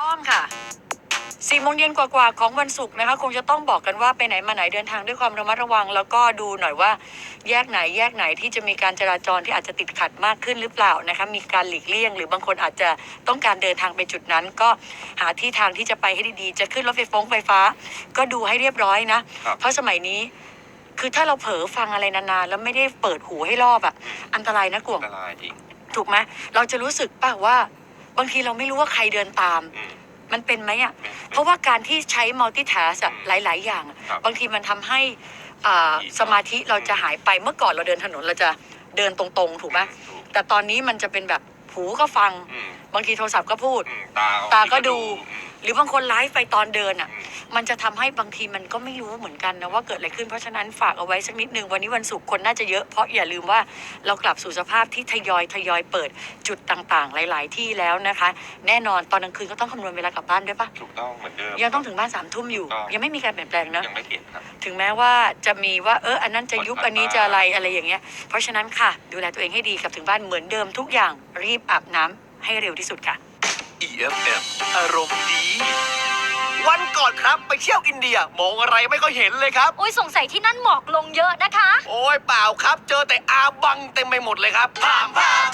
อ้อมค่ะสี่โมงเย็นกว่าๆของวันศุกร์นะคะ คงจะต้องบอกกันว่าไปไหนมาไหนเดินทางด้วยความระมัดระวัง แล้วก็ดูหน่อยว่าแยกไหนแยกไหนที่จะมีการจราจรที่อาจจะติดขัดมากขึ้นหรือเปล่านะคะมีการหลีกเลี่ยง หรือบางคนอาจจะต้องการเดินทางไปจุดนั้น ก็หาที่ทางที่จะไปให้ดีๆ จะขึ้นรถไฟฟ้าไฟฟ้า ก็ดูให้เรียบร้อยนะ ครับ เพราะสมัยนี้ คือถ้าเราเผลอฟังอะไรนานๆแล้วไม่ได้เปิดหูให้รอบอะอันตรายนะกวอังนตรายจริง ถูกไหมเราจะรู้สึกป่ะว่า บางทีเราไม่รู้ว่าใครเดินตาม อืม มันเป็นไหมอะเป็นเพราะว่าการที่ใช้ multitask อะหลาย ๆ อย่างอะครับบางทีมันทำให้อ่าอีก สมาธิเราจะหายไปเมื่อก่อนเราเดินถนนเราจะเดินตรงๆ ถูกไหมถูกแต่ตอนนี้มันจะเป็นแบบหูก็ฟัง อืมบางทีโทรศัพท์ก็พูด อืมตาตาก็ดู อืมหรือบางคนไลฟ์ไปตอนเดินอะ อืม มันจะทำให้บางทีมันก็ไม่รู้เหมือนกันนะว่าเกิดอะไรขึ้นเพราะฉะนั้นฝากเอาไว้สักนิดนึงวันนี้วันศุกร์คนน่าจะเยอะเพราะอย่าลืมว่าเรากลับสู่สภาพที่ทยอยทยอยเปิดจุดต่างๆ หลาย ๆ ที่แล้วนะคะ แน่นอนตอนกลางคืนก็ต้องคำนวณเวลากลับบ้านด้วยปะถูกต้องเหมือนเดิมยังต้องถึงบ้านสามทุ่มอยู่ถูกต้องยังไม่มีการเปลี่ยนแปลงนะยังไม่เปลี่ยนครับถึงแม้ว่าจะมีว่าเอออันนั้นจะยุบกดอันนี้บ้านจะอะไรอะไรอย่างเงี้ย เพราะฉะนั้นค่ะ ดูแลตัวเองให้ดีกลับถึงบ้านเหมือนเดิมทุกอย่างรีบอาบน้ำให้เร็วที่สุดค่ะ EFM อารมณ์ดีวันก่ อนครับ ไปเที่ยวอินเดียมองอะไรไม่ค่อยเห็นเลยครับ โอ้ยสงสัยที่นั่นหมอกลงเยอะนะคะ โอ้ยเปล่าครับ เจอแต่อาบังเต็มไปหมดเลยครับพามพาม